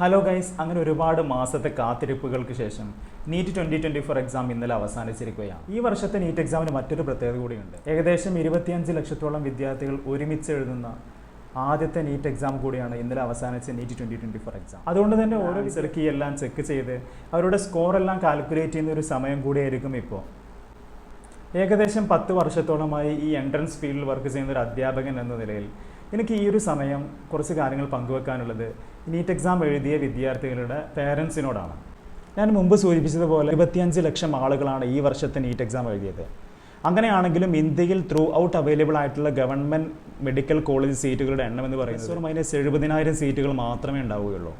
Hello guys അങ്ങനെ ഒരുപാട് മാസത്തെ കാത്തിരിപ്പുകൾക്ക് ശേഷം NEET twenty twenty four exam ഇന്നലെ അവസാനിച്ചിരിക്കുകയാണ്. ഈ വർഷത്തെ നീറ്റ് എക്സാമിന് മറ്റൊരു പ്രത്യേകത കൂടിയുണ്ട്. ഏകദേശം ഇരുപത്തിയഞ്ച് ലക്ഷത്തോളം വിദ്യാർത്ഥികൾ ഒരുമിച്ച് എഴുതുന്ന ആദ്യത്തെ നീറ്റ് എക്സാം കൂടിയാണ് ഇന്നലെ അവസാനിച്ച NEET twenty twenty four exam അതുകൊണ്ട് തന്നെ ഓരോ വിസർക്ക് എല്ലാം ചെക്ക് ചെയ്ത് അവരുടെ സ്കോർ എല്ലാം കാൽക്കുലേറ്റ് ചെയ്യുന്ന ഒരു സമയം കൂടിയായിരിക്കും ഇപ്പോൾ. ഏകദേശം പത്ത് വർഷത്തോളമായി ഈ എൻട്രൻസ് ഫീൽഡിൽ വർക്ക് ചെയ്യുന്ന ഒരു അധ്യാപകൻ എന്ന നിലയിൽ എനിക്ക് ഈ ഒരു സമയം കുറച്ച് കാര്യങ്ങൾ പങ്കുവെക്കാനുള്ളത് നീറ്റ് എക്സാം എഴുതിയ വിദ്യാർത്ഥികളുടെ പേരൻസിനോടാണ് ഞാൻ മുമ്പ് സൂചിപ്പിച്ചതുപോലെ ഇരുപത്തിയഞ്ച് ലക്ഷം ആളുകളാണ് ഈ വർഷത്തെ നീറ്റ് എക്സാം എഴുതിയത്. അങ്ങനെയാണെങ്കിലും ഇന്ത്യയിൽ ത്രൂ ഔട്ട് അവൈലബിൾ ആയിട്ടുള്ള ഗവൺമെന്റ് മെഡിക്കൽ കോളേജ് സീറ്റുകളുടെ എണ്ണം എന്ന് പറയുന്നത് മൈനസ് എഴുപതിനായിരം സീറ്റുകൾ മാത്രമേ ഉണ്ടാവുകയുള്ളൂ.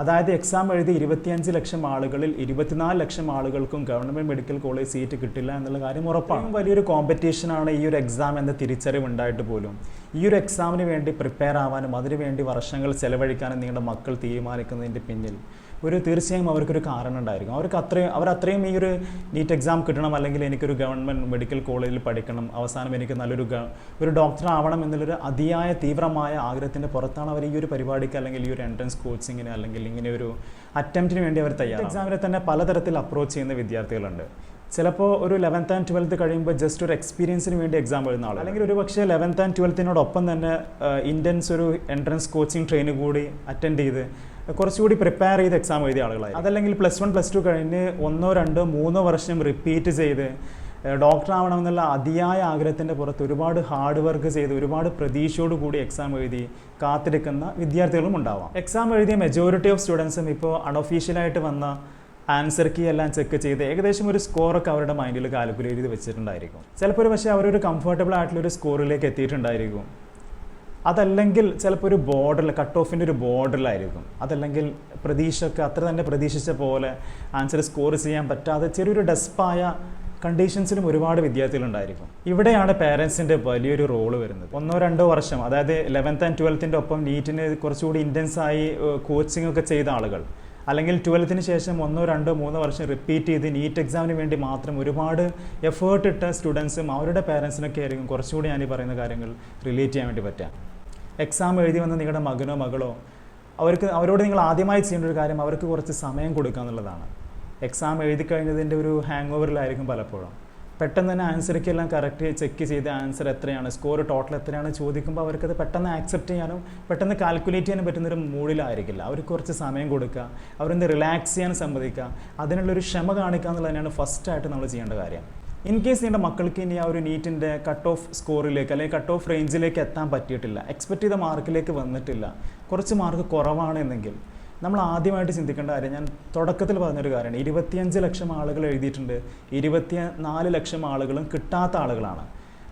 അതായത് എക്സാം എഴുതി ഇരുപത്തിയഞ്ച് ലക്ഷം ആളുകളിൽ ഇരുപത്തിനാല് ലക്ഷം ആളുകൾക്കും ഗവൺമെന്റ് മെഡിക്കൽ കോളേജ് സീറ്റ് കിട്ടില്ല എന്നുള്ള കാര്യം ഉറപ്പാണ്. വലിയൊരു കോമ്പറ്റീഷനാണ് ഈ ഒരു എക്സാം എന്ന തിരിച്ചറിവ് ഉണ്ടായിട്ട് പോലും. ഈ ഒരു എക്സാമിന് വേണ്ടി പ്രിപ്പയർ ആവാനും അതിനുവേണ്ടി വർഷങ്ങൾ ചെലവഴിക്കാനും നിങ്ങളുടെ മക്കൾ തീരുമാനിക്കുന്നതിന്റെ പിന്നിൽ ഒരു തീർച്ചയായും അവർക്കൊരു കാരണം ഉണ്ടായിരിക്കും. അവർക്ക് അത്രയും അവർ അത്രയും ഈ ഒരു നീറ്റ് എക്സാം കിട്ടണം അല്ലെങ്കിൽ എനിക്കൊരു ഗവൺമെന്റ് മെഡിക്കൽ കോളേജിൽ പഠിക്കണം അവസാനം എനിക്ക് നല്ലൊരു ഗ- ഒരു ഡോക്ടർ ആവണം എന്നുള്ളൊരു അതിയായ തീവ്രമായ ആഗ്രഹത്തിന്റെ പുറത്താണ് അവർ ഈ ഒരു പരിപാടിക്ക് അല്ലെങ്കിൽ ഈ ഒരു എൻട്രൻസ് കോച്ചിങ്ങിന് അല്ലെങ്കിൽ ഇങ്ങനെ ഒരു അറ്റംപ്റ്റിന് വേണ്ടി അവർ തയ്യാറാണ് എക്സാമിനെ തന്നെ പലതരത്തിൽ അപ്രോച്ച് ചെയ്യുന്ന വിദ്യാർത്ഥികളുണ്ട്. ചിലപ്പോൾ ഒരു ലെവൻത്ത് ആൻഡ് ട്വൽത്ത് കഴിയുമ്പോൾ ജസ്റ്റ് ഒരു എക്സ്പീരിയൻസിന് വേണ്ടി എക്സാം എഴുതുന്ന ആൾ അല്ലെങ്കിൽ ഒരു പക്ഷേ ലെവൻത്ത് ആൻഡ് ട്വൽത്തിനോടൊപ്പം തന്നെ ഇന്റൻസ് ഒരു എൻട്രൻസ് കോച്ചിങ് ട്രെയിനിങ് കൂടി അറ്റൻഡ് ചെയ്ത് കുറച്ചുകൂടി പ്രിപ്പയർ ചെയ്ത് എക്സാം എഴുതിയ ആളുകളായി അതല്ലെങ്കിൽ പ്ലസ് വൺ പ്ലസ് ടു കഴിഞ്ഞ് ഒന്നോ രണ്ടോ മൂന്നോ വർഷം റിപ്പീറ്റ് ചെയ്ത് ഡോക്ടർ ആവണമെന്നുള്ള അതിയായ ആഗ്രഹത്തിന്റെ പുറത്ത് ഒരുപാട് ഹാർഡ് വർക്ക് ചെയ്ത് ഒരുപാട് പ്രതീക്ഷയോട് കൂടി എക്സാം എഴുതി കാത്തിരിക്കുന്ന വിദ്യാർത്ഥികളും ഉണ്ടാവാം. എക്സാം എഴുതിയ മെജോറിറ്റി ഓഫ് സ്റ്റുഡൻസും ഇപ്പോൾ അൺഒഫീഷ്യലായിട്ട് വന്ന ആൻസർ കീ എല്ലാം ചെക്ക് ചെയ്ത് ഏകദേശം ഒരു സ്കോറൊക്കെ അവരുടെ മൈൻഡിൽ കാൽക്കുലേറ്റ് ചെയ്ത് വെച്ചിട്ടുണ്ടായിരിക്കും. ചിലപ്പോൾ ഒരു പക്ഷേ അവരൊരു കംഫർട്ടബിൾ ആയിട്ടുള്ള ഒരു സ്കോറിലേക്ക് എത്തിയിട്ടുണ്ടായിരിക്കും. അതല്ലെങ്കിൽ ചിലപ്പോൾ ഒരു ബോർഡറിൽ കട്ട് ഓഫിന്റെ ഒരു ബോർഡറിലായിരിക്കും അതല്ലെങ്കിൽ പ്രതീക്ഷയൊക്കെ അത്ര തന്നെ പ്രതീക്ഷിച്ച പോലെ ആൻസർ സ്കോർ ചെയ്യാൻ പറ്റാതെ ചെറിയൊരു ഡെസ്പായ കണ്ടീഷൻസിലും ഒരുപാട് വിദ്യാർത്ഥികളുണ്ടായിരിക്കും ഇവിടെയാണ് പേരൻസിന്റെ വലിയൊരു റോൾ വരുന്നത്. ഒന്നോ രണ്ടോ വർഷം അതായത് ലെവൻത്ത് ആൻഡ് ട്വൽത്തിന്റെ ഒപ്പം നീറ്റിന് കുറച്ചുകൂടി ഇന്റൻസായി കോച്ചിങ് ഒക്കെ ചെയ്ത ആളുകൾ. അല്ലെങ്കിൽ ട്വൽത്തിന് ശേഷം ഒന്നോ രണ്ടോ മൂന്നോ വർഷം റിപ്പീറ്റ് ചെയ്ത് നീറ്റ് എക്സാമിന് വേണ്ടി മാത്രം ഒരുപാട് എഫേർട്ട് ഇട്ട സ്റ്റുഡൻസും അവരുടെ പേരൻസിനൊക്കെ ആയിരിക്കും. കുറച്ചുകൂടി ഞാൻ ഈ പറയുന്ന കാര്യങ്ങൾ റിലേറ്റ് ചെയ്യാൻ വേണ്ടി പറ്റുക. എക്സാം എഴുതി വന്ന നിങ്ങളുടെ മകനോ മകളോ അവർക്ക് അവരോട് നിങ്ങൾ ആദ്യമായി ചെയ്യേണ്ട ഒരു കാര്യം അവർക്ക് കുറച്ച് സമയം കൊടുക്കുക എന്നുള്ളതാണ്. എക്സാം എഴുതി കഴിഞ്ഞതിന്റെ ഒരു ഹാങ് ഓവറിലായിരിക്കും പലപ്പോഴും. പെട്ടെന്ന് തന്നെ ആൻസറൊക്കെല്ലാം കറക്റ്റ് ചെക്ക് ചെയ്ത് ആൻസർ എത്രയാണ്? സ്കോർ ടോട്ടൽ എത്രയാണ്? ചോദിക്കുമ്പോൾ അവർക്കത് പെട്ടെന്ന് ആക്സെപ്റ്റ് ചെയ്യാനും പെട്ടെന്ന് കാൽക്കുലേറ്റ് ചെയ്യാനും പറ്റുന്നൊരു മൂഡിലായിരിക്കില്ല. അവർക്ക് കുറച്ച് സമയം കൊടുക്കുക അവരൊന്ന് റിലാക്സ് ചെയ്യാൻ സമ്മതിക്കുക അതിനുള്ളൊരു ക്ഷമ കാണിക്കുക എന്നുള്ളത് തന്നെയാണ് ഫസ്റ്റായിട്ട് നമ്മൾ ചെയ്യേണ്ട കാര്യം. ഇൻ കേസ് നിങ്ങളുടെ മക്കൾക്ക് ഇനി ആ ഒരു നീറ്റിന്റെ കട്ട് ഓഫ് സ്കോറിലേക്ക് അല്ലെങ്കിൽ കട്ട് ഓഫ് റേഞ്ചിലേക്ക് എത്താൻ പറ്റിയിട്ടില്ല എക്സ്പെക്ട് ചെയ്ത മാർക്കിലേക്ക് വന്നിട്ടില്ല കുറച്ച് മാർക്ക് കുറവാണെന്നെങ്കിൽ നമ്മൾ ആദ്യമായിട്ട് ചിന്തിക്കേണ്ട കാര്യം ഞാൻ തുടക്കത്തിൽ പറഞ്ഞൊരു കാര്യമാണ്. ഇരുപത്തിയഞ്ച് ലക്ഷം ആളുകൾ എഴുതിയിട്ടുണ്ട്. ഇരുപത്തി നാല് ലക്ഷം ആളുകളും കിട്ടാത്ത ആളുകളാണ്.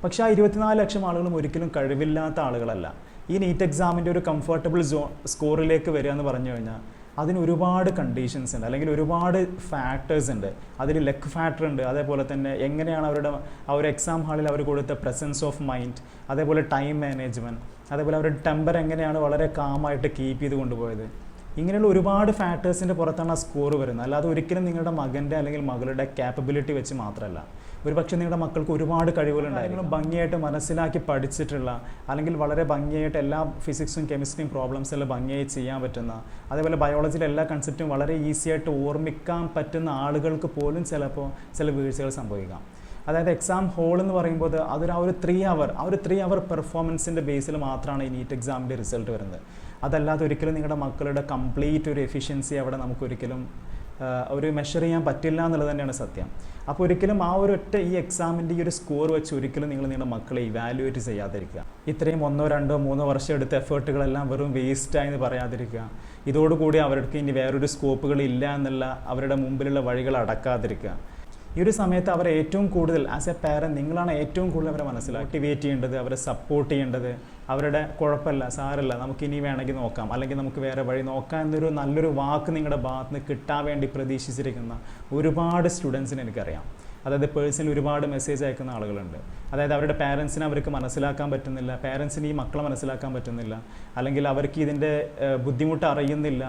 പക്ഷേ ആ ഇരുപത്തിനാല് ലക്ഷം ആളുകളും ഒരിക്കലും കഴിവില്ലാത്ത ആളുകളല്ല. ഈ നീറ്റ് എക്സാമിന്റെ ഒരു കംഫർട്ടബിൾ സോ സ്കോറിലേക്ക് വരിക എന്ന് പറഞ്ഞു കഴിഞ്ഞാൽ അതിന് ഒരുപാട് കണ്ടീഷൻസ് ഉണ്ട്. അല്ലെങ്കിൽ ഒരുപാട് ഫാക്ടേഴ്സ് ഉണ്ട്. അതിൽ ലെക്ക് ഫാക്ടർ ഉണ്ട്. അതേപോലെ തന്നെ എങ്ങനെയാണ് അവരുടെ ഒരു എക്സാം ഹാളിൽ അവർ കൊടുത്ത പ്രസൻസ് ഓഫ് മൈൻഡ് അതേപോലെ ടൈം മാനേജ്മെന്റ് അതേപോലെ അവരുടെ ടെമ്പർ എങ്ങനെയാണ് വളരെ കാമായിട്ട് കീപ്പ് ചെയ്ത് കൊണ്ടുപോയത്. ഇങ്ങനെയുള്ള ഒരുപാട് ഫാക്ടേഴ്സിന്റെ പുറത്താണ് ആ സ്കോർ വരുന്നത്. അല്ലാതെ ഒരിക്കലും നിങ്ങളുടെ മകന്റെ അല്ലെങ്കിൽ മകളുടെ ക്യാപ്പബിലിറ്റി വെച്ച് മാത്രമല്ല ഒരു പക്ഷേ നിങ്ങളുടെ മക്കൾക്ക് ഒരുപാട് കഴിവുകളുണ്ടായിരുന്നു ഭംഗിയായിട്ട് മനസ്സിലാക്കി പഠിച്ചിട്ടുള്ള അല്ലെങ്കിൽ വളരെ ഭംഗിയായിട്ട് എല്ലാ ഫിസിക്സും കെമിസ്ട്രിയും പ്രോബ്ലംസ് എല്ലാം ഭംഗിയായി ചെയ്യാൻ പറ്റുന്ന അതേപോലെ ബയോളജിയിലെ എല്ലാ കൺസെപ്റ്റും വളരെ ഈസിയായിട്ട് ഓർമ്മിക്കാൻ പറ്റുന്ന ആളുകൾക്ക് പോലും ചിലപ്പോൾ ചില വീഴ്ചകൾ സംഭവിക്കാം. അതായത് എക്സാം ഹോൾ എന്ന് പറയുമ്പോൾ അതൊരു ആ ഒരു ത്രീ അവർ ആ ഒരു ത്രീ അവർ പെർഫോമൻസിന്റെ ബേസിൽ മാത്രമാണ് ഈ നീറ്റ് എക്സാമിന്റെ റിസൾട്ട് വരുന്നത്. അതല്ലാതെ ഒരിക്കലും നിങ്ങളുടെ മക്കളുടെ കംപ്ലീറ്റ് ഒരു എഫിഷ്യൻസി അവിടെ നമുക്കൊരിക്കലും ഒരു മെഷർ ചെയ്യാൻ പറ്റില്ല എന്നുള്ളത് തന്നെയാണ് സത്യം. അപ്പോൾ ഒരിക്കലും ആ ഒരു ഒറ്റ ഈ എക്സാമിന്റെ ഈ ഒരു സ്കോർ വെച്ച് ഒരിക്കലും നിങ്ങൾ നിങ്ങളുടെ മക്കളെ ഇവാലുവേറ്റ് ചെയ്യാതിരിക്കുക. ഇത്രയും ഒന്നോ രണ്ടോ മൂന്നോ വർഷം എടുത്ത എഫേർട്ടുകളെല്ലാം വെറും വേസ്റ്റായി എന്ന് പറയാതിരിക്കുക. ഇതോടുകൂടി അവർക്ക് ഇനി വേറൊരു സ്കോപ്പുകൾ ഇല്ല എന്നുള്ള അവരുടെ മുമ്പിലുള്ള വഴികൾ അടക്കാതിരിക്കുക. ഈ ഒരു സമയത്ത് അവരെ ഏറ്റവും കൂടുതൽ ആസ് എ പാരന്റ് നിങ്ങളാണ് ഏറ്റവും കൂടുതൽ അവരെ മനസ്സിലാക്കി മോട്ടിവേറ്റ് ചെയ്യേണ്ടത് അവരെ സപ്പോർട്ട് ചെയ്യേണ്ടത് അവരുടെ കുഴപ്പമില്ല നമുക്ക് ഇനി വേണമെങ്കിൽ നോക്കാം. അല്ലെങ്കിൽ നമുക്ക് വേറെ വഴി നോക്കാം എന്നൊരു നല്ലൊരു വാക്ക് നിങ്ങളുടെ ഭാഗത്ത് നിന്ന് കിട്ടാൻ വേണ്ടി പ്രതീക്ഷിച്ചിരിക്കുന്ന ഒരുപാട് സ്റ്റുഡൻസിന് എനിക്കറിയാം. അതായത് പേഴ്സണൽ ഒരുപാട് മെസ്സേജ് അയക്കുന്ന ആളുകളുണ്ട്. അതായത് അവരുടെ പാരൻസിനെ അവർക്ക് മനസ്സിലാക്കാൻ പറ്റുന്നില്ല പാരൻസിന് ഈ മക്കളെ മനസ്സിലാക്കാൻ പറ്റുന്നില്ല അല്ലെങ്കിൽ അവർക്ക് ഇതിന്റെ ബുദ്ധിമുട്ട് അറിയുന്നില്ല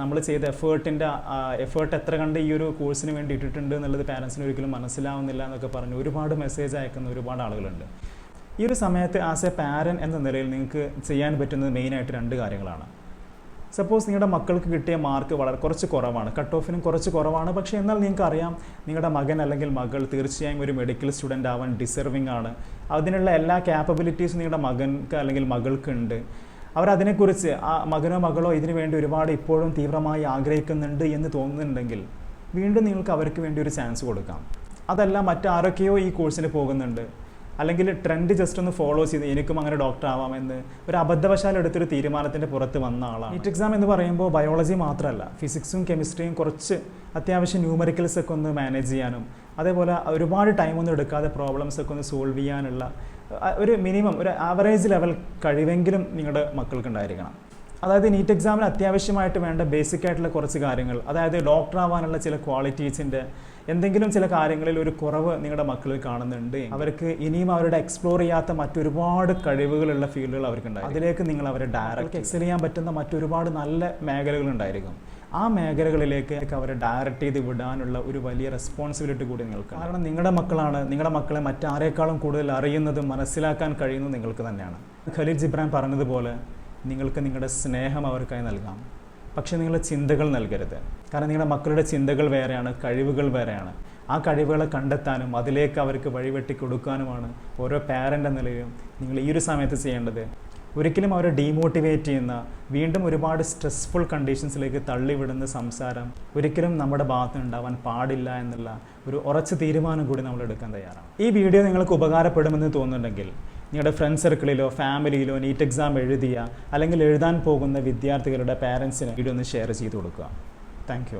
നമ്മൾ ചെയ്ത എഫേർട്ടിന്റെ എഫേർട്ട് എത്ര കണ്ട് ഈ ഒരു കോഴ്സിന് വേണ്ടി ഇട്ടിട്ടുണ്ട് എന്നുള്ളത് പാരൻസിന് ഒരിക്കലും മനസ്സിലാവുന്നില്ല എന്നൊക്കെ പറഞ്ഞ് ഒരുപാട് മെസ്സേജ് അയക്കുന്ന ഒരുപാട് ആളുകളുണ്ട്. ഈ ഒരു സമയത്ത് ആസ് എ പാരൻ എന്ന നിലയിൽ നിങ്ങൾക്ക് ചെയ്യാൻ പറ്റുന്നത് മെയിനായിട്ട് രണ്ട് കാര്യങ്ങളാണ്. സപ്പോസ് നിങ്ങളുടെ മക്കൾക്ക് കിട്ടിയ മാർക്ക് വളരെ കുറച്ച് കുറവാണ്. കട്ട് ഓഫിനും കുറച്ച് കുറവാണ്. പക്ഷേ എന്നാൽ നിങ്ങൾക്ക് അറിയാം നിങ്ങളുടെ മകൻ അല്ലെങ്കിൽ മകൾ തീർച്ചയായും ഒരു മെഡിക്കൽ സ്റ്റുഡന്റ് ആവാൻ ഡിസർവിംഗ് ആണ്. അതിനുള്ള എല്ലാ ക്യാപ്പബിലിറ്റീസും നിങ്ങളുടെ മകൻക്ക് അല്ലെങ്കിൽ മകൾക്ക് ഉണ്ട് അവരതിനെക്കുറിച്ച് ആ മകനോ മകളോ ഇതിനു വേണ്ടി ഒരുപാട് ഇപ്പോഴും തീവ്രമായി ആഗ്രഹിക്കുന്നുണ്ട് എന്ന് തോന്നുന്നുണ്ടെങ്കിൽ വീണ്ടും നിങ്ങൾക്ക് അവർക്ക് വേണ്ടി ഒരു ചാൻസ് കൊടുക്കാം. അതല്ല മറ്റാരൊക്കെയോ ഈ കോഴ്സിന് പോകുന്നുണ്ട്. അല്ലെങ്കിൽ ട്രെൻഡ് ജസ്റ്റ് ഒന്ന് ഫോളോ ചെയ്ത് എനിക്കും അങ്ങനെ ഡോക്ടർ ആവാമെന്ന് ഒരു അബദ്ധവശാൽ എടുത്തൊരു തീരുമാനത്തിന്റെ പുറത്ത് വന്ന ആളാണ്. നീറ്റ് എക്സാം എന്ന് പറയുമ്പോൾ ബയോളജി മാത്രമല്ല ഫിസിക്സും കെമിസ്ട്രിയും കുറച്ച് അത്യാവശ്യം ന്യൂമറിക്കൽസ് ഒക്കെ ഒന്ന് മാനേജ് ചെയ്യാനും അതേപോലെ ഒരുപാട് ടൈമൊന്നും എടുക്കാതെ പ്രോബ്ലംസ് ഒക്കെ ഒന്ന് സോൾവ് ചെയ്യാനുള്ള ഒരു മിനിമം ഒരു ആവറേജ് ലെവൽ കഴിവെങ്കിലും നിങ്ങളുടെ മക്കൾക്ക് ഉണ്ടായിരിക്കണം. അതായത് നീറ്റ് എക്സാമിന് അത്യാവശ്യമായിട്ട് വേണ്ട ബേസിക് ആയിട്ടുള്ള കുറച്ച് കാര്യങ്ങൾ അതായത് ഡോക്ടർ ആവാനുള്ള ചില ക്വാളിറ്റീസിന്റെ എന്തെങ്കിലും ചില കാര്യങ്ങളിൽ ഒരു കുറവ് നിങ്ങളുടെ മക്കളിൽ കാണുന്നുണ്ട് അവർക്ക് ഇനിയും അവരുടെ എക്സ്പ്ലോർ ചെയ്യാത്ത മറ്റൊരുപാട് കഴിവുകളുള്ള ഫീൽഡുകൾ അവർക്കുണ്ടായി അതിലേക്ക് നിങ്ങൾ അവരെ ഡയറക്റ്റ് എക്സൽ ചെയ്യാൻ പറ്റുന്ന മറ്റൊരുപാട് നല്ല മേഖലകളുണ്ടായിരിക്കും ആ മേഖലകളിലേക്ക് അവരെ ഡയറക്റ്റ് ചെയ്ത് വിടാനുള്ള ഒരു വലിയ റെസ്പോൺസിബിലിറ്റി കൂടി നിങ്ങൾക്ക് കാരണം നിങ്ങളുടെ മക്കളാണ് നിങ്ങളുടെ മക്കളെ മറ്റാരേക്കാളും കൂടുതൽ അറിയുന്നതും മനസ്സിലാക്കാൻ കഴിയുന്നതും നിങ്ങൾക്ക് തന്നെയാണ്. ഖലീൽ ജിബ്രാൻ പറഞ്ഞതുപോലെ നിങ്ങൾക്ക് നിങ്ങളുടെ സ്നേഹം അവർക്കായി നൽകാം. പക്ഷേ നിങ്ങളുടെ ചിന്തകൾ നൽകരുത്. കാരണം നിങ്ങളുടെ മക്കളുടെ ചിന്തകൾ വേറെയാണ് കഴിവുകൾ വേറെയാണ്. ആ കഴിവുകളെ കണ്ടെത്താനും അതിലേക്ക് അവർക്ക് വഴിവെട്ടി കൊടുക്കാനുമാണ് ഓരോ പാരന്റ് എന്ന നിലയിലും നിങ്ങൾ ഈ ഒരു സമയത്ത് ചെയ്യേണ്ടത്. ഒരിക്കലും അവരെ ഡീമോട്ടിവേറ്റ് ചെയ്യുന്ന വീണ്ടും ഒരുപാട് സ്ട്രെസ്ഫുൾ കണ്ടീഷൻസിലേക്ക് തള്ളിവിടുന്ന സംസാരം ഒരിക്കലും നമ്മുടെ ഭാഗത്ത് ഉണ്ടാവാൻ പാടില്ല എന്നുള്ള ഒരു ഉറച്ച തീരുമാനം കൂടി നമ്മൾ എടുക്കാൻ തയ്യാറാണ്. ഈ വീഡിയോ നിങ്ങൾക്ക് ഉപകാരപ്പെടുമെന്ന് തോന്നുന്നുണ്ടെങ്കിൽ നിങ്ങളുടെ ഫ്രണ്ട് സർക്കിളിലോ ഫാമിലിയിലോ നീറ്റ് എക്സാം എഴുതിയ അല്ലെങ്കിൽ എഴുതാൻ പോകുന്ന വിദ്യാർത്ഥികളുടെ പാരൻസിന് വീഡിയോ ഒന്ന് ഷെയർ ചെയ്ത് കൊടുക്കുക. താങ്ക്